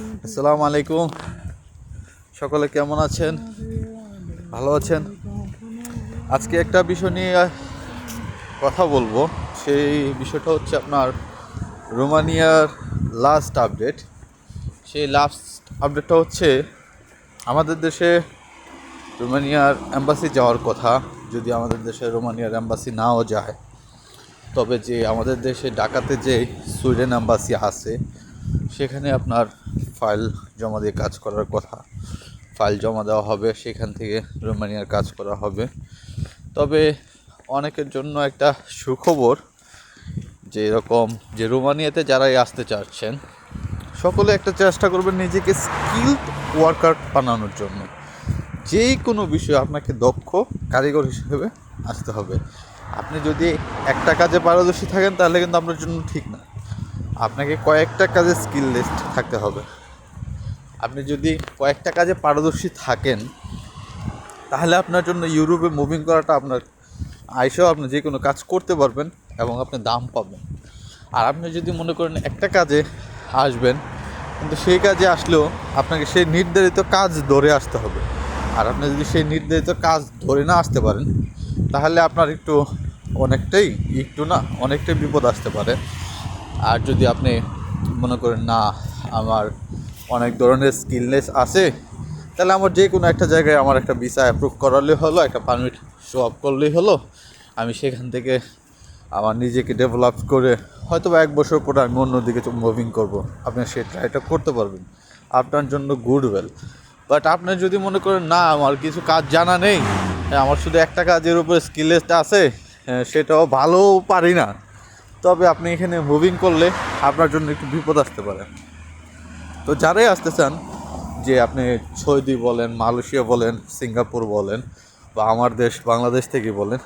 আসসালামু আলাইকুম। সকলে কেমন আছেন? ভালো আছেন? আজকে একটা বিষয় নিয়ে কথা বলব। সেই বিষয়টা হচ্ছে আপনার রোমানিয়ার লাস্ট আপডেট সেই লাস্ট আপডেটটা হচ্ছে আমাদের দেশে রোমানিয়ার অ্যাম্বাসি যাওয়ার কথা। যদি আমাদের দেশে রোমানিয়ার অ্যাম্বাসি নাও যায়, তবে যে আমাদের দেশে ঢাকাতে যে সুইডেন অ্যাম্বাসি আছে সেখানে আপনার ফাইল জমা দিয়ে কাজ করার কথা। ফাইল জমা দেওয়া হবে, সেখান থেকে রোমানিয়ার কাজ করা হবে। তবে অনেকের জন্য একটা সুখবর যে এরকম যে রোমানিয়াতে যারাই আসতে চাচ্ছেন, সকলে একটা চেষ্টা করবেন নিজেকে স্কিলড ওয়ার্কার বানানোর জন্য। যেই কোনো বিষয়ে আপনাকে দক্ষ কারিগর হিসেবে আসতে হবে। আপনি যদি একটা কাজে পারদর্শী থাকেন, তাহলে কিন্তু আপনার জন্য ঠিক না। আপনাকে কয়েকটা কাজে স্কিল লিস্ট থাকতে হবে। আপনি যদি কয়েকটা কাজে পারদর্শী থাকেন, তাহলে আপনার জন্য ইউরোপে মুভিং করাটা আপনার আইসেও আপনি যে কোনো কাজ করতে পারবেন এবং আপনি দাম পাবেন। আর আপনি যদি মনে করেন একটা কাজে আসবেন, কিন্তু সেই কাজে আসলেও আপনাকে সেই নির্ধারিত কাজ ধরে আসতে হবে। আর আপনি যদি সেই নির্ধারিত কাজ ধরে না আসতে পারেন, তাহলে আপনার একটু অনেকটাই, একটু না, অনেকটাই বিপদ আসতে পারে। আর যদি আপনি মনে করেন না আমার অনেক ধরনের স্কিলনেস আছে তাহলে আমার যে কোনো একটা জায়গায় আমার একটা ভিসা অ্যাপ্রুভ করালে হলো একটা পারমিট শো আপ করলেই হলো আমি সেখান থেকে আমার নিজেকে ডেভেলপ করে হয়তো বা এক বছর পরে আমি অন্যদিকে মুভিং করব। আপনি সেই ট্রাইটা করতে পারবেন। আপনার জন্য গুড ওয়েল বাট আপনি যদি মনে করেন না আমার কিছু কাজ জানা নেই আমার শুধু একটা কাজের উপরে স্কিলেসটা আছে হ্যাঁ, সেটাও ভালো পারি না। তবে আপনি এখানে মুভিং করলে আপনার জন্য একটু বিপদ আসতে পারে। তো যারাই আসতে চান, যে আপনি সৌদি বলেন, মালয়েশিয়া বলেন, সিঙ্গাপুর বলেন, বা আমার দেশ, বাংলাদেশ থেকে বলেন,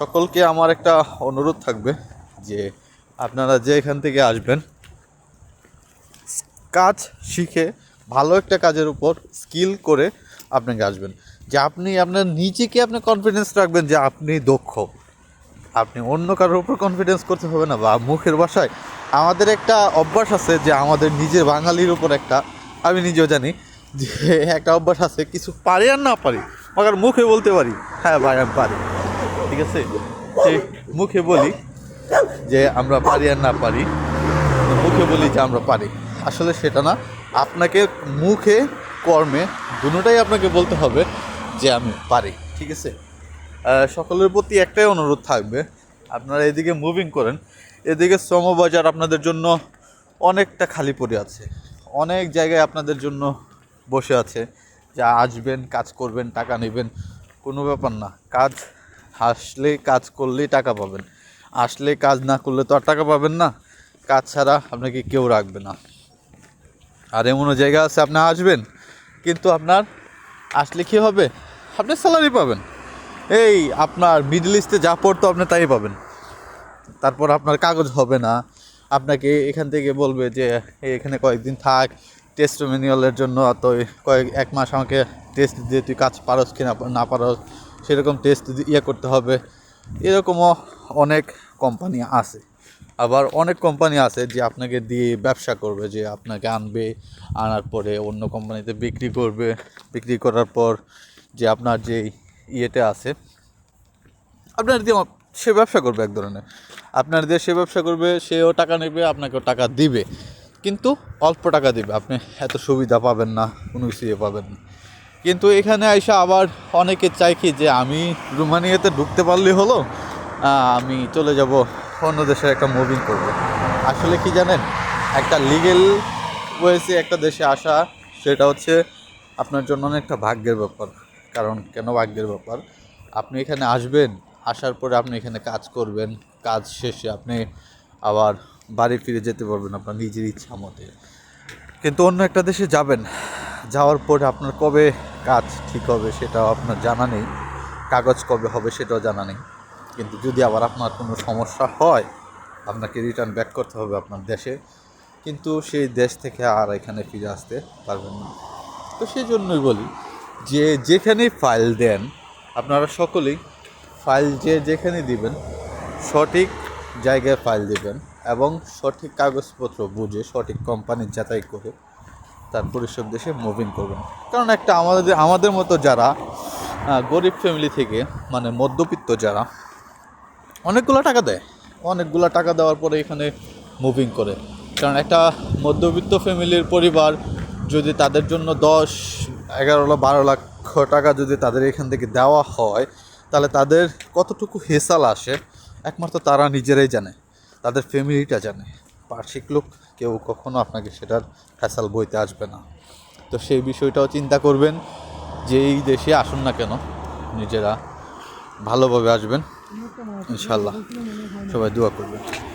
সকলকে আমার একটা অনুরোধ থাকবে যে আপনারা যে এখান থেকে আসবেন, কাজ শিখে ভালো একটা কাজের উপর স্কিল করে আপনাকে আসবেন। যে আপনি আপনার নিজেকে আপনি কনফিডেন্স রাখবেন যে আপনি দক্ষ। আপনি অন্য কারোর উপর কনফিডেন্স করতে হবে না বা মুখের ভাষায়। আমাদের একটা অভ্যাস আছে যে আমাদের নিজের বাঙালির উপর একটা, আমি নিজেও জানি, যে একটা অভ্যাস আছে, কিছু পারি আর না পারি মগার মুখে বলতে পারি হ্যাঁ ভাই, আমি পারি। ঠিক আছে? সেই মুখে বলি যে আমরা পারি আর না পারি, মুখে বলি যে আমরা পারি। আসলে সেটা না, আপনাকে মুখে, কর্মে, দুটোটাই আপনাকে বলতে হবে যে আমি পারি। ঠিক আছে? সকলের প্রতি একটাই অনুরোধ থাকবে, আপনারা এদিকে মুভিং করেন। এদিকে শ্রমবাজার আপনাদের জন্য অনেকটা খালি পড়ে আছে। অনেক জায়গায় আপনাদের জন্য বসে আছে, যা আসবেন, কাজ করবেন, টাকা নেবেন, কোনো ব্যাপার না। কাজ আসলে কাজ করলেই টাকা পাবেন। আসলে কাজ না করলে তো আর টাকা পাবেন না। কাজ ছাড়া আপনাকে কেউ রাখবে না। আর এমনও জায়গা আছে, আপনি আসবেন, কিন্তু আপনার আসলে কী হবে? আপনি স্যালারি পাবেন। এই, আপনার মিডল ইস্টে যা পড়তো আপনি তাই পাবেন। তারপর আপনার কাগজ হবে না। আপনাকে এখান থেকে বলবে যে এখানে কয়েকদিন থাক টেস্ট ম্যানুয়ালের জন্য, তো কয়েক, এক মাস আমাকে টেস্ট দিয়ে তুই কাজ পারস কি না পারস, সেরকম টেস্ট ইয়ে করতে হবে। এরকমও অনেক কোম্পানি আছে। আবার অনেক কোম্পানি আছে যে আপনাকে দিয়ে ব্যবসা করবে, যে আপনাকে আনবে, আনার পরে অন্য কোম্পানিতে বিক্রি করবে। বিক্রি করার পর যে আপনার যে ইয়েতে আছে। আপনার দিয়ে সে ব্যবসা করবে এক ধরনের। আপনার দিয়ে সে ব্যবসা করবে, সেও টাকা নেবে, আপনাকেও টাকা দিবে। কিন্তু অল্প টাকা দিবে, আপনি এত সুবিধা পাবেন না, কোনো কিছু ইয়ে পাবেন না। কিন্তু এখানে আইসা আবার অনেকে চাই কি যে আমি রুমানিয়াতে ঢুকতে পারলেই হলো আমি চলে যাব অন্য দেশে একটা মুভিং করব। আসলে কি জানেন, একটা লিগেল ওয়েসে একটা দেশে আসা, সেটা হচ্ছে আপনার জন্য অনেকটা ভাগ্যের ব্যাপার। কারণ কেন ভাগ্যের ব্যাপার? আপনি এখানে আসবেন, আসার পরে আপনি এখানে কাজ করবেন, কাজ শেষে আপনি আবার বাড়ি ফিরে যেতে পারবেন আপনার নিজের ইচ্ছা মতে। কিন্তু অন্য একটা দেশে যাবেন, যাওয়ার পরে আপনার কবে কাজ ঠিক হবে সেটাও আপনার জানা নেই, কাগজ কবে হবে সেটাও জানা নেই। কিন্তু যদি আবার আপনার কোনো সমস্যা হয়, আপনাকে রিটার্ন ব্যাক করতে হবে আপনার দেশে। কিন্তু সেই দেশ থেকে আর এখানে ফিরে আসতে পারবেন না। তো সেই জন্যই বলি যে যেখানেই ফাইল দেন, আপনারা সকলেই ফাইল যে যেখানে দিবেন, সঠিক জায়গায় ফাইল দিবেন এবং সঠিক কাগজপত্র বুঝে, সঠিক কোম্পানির যাচাই করে তার পরিষদ দেশে মুভিং করবেন। কারণ একটা আমাদের আমাদের মতো যারা গরিব ফ্যামিলি থেকে মানে মধ্যবিত্ত যারা, অনেকগুলো টাকা দেয়। অনেকগুলো টাকা দেওয়ার পরে এখানে মুভিং করে। কারণ একটা মধ্যবিত্ত ফ্যামিলির পরিবার যদি তাদের জন্য দশ এগারো বারো লক্ষ টাকা যদি তাদের এখান থেকে দেওয়া হয়, তাহলে তাদের কতটুকু হেসাল আসে, একমাত্র তারা নিজেরাই জানে, তাদের ফ্যামিলিটা জানে। পার্শ্বিক লোক কেউ কখনো আপনাকে সেটার হেসাল বইতে আসবে না। তো সেই বিষয়টাও চিন্তা করবেন যে এই দেশে আসুন না কেন, নিজেরা ভালোভাবে আসবেন ইনশাল্লাহ সবাই দোয়া করবেন।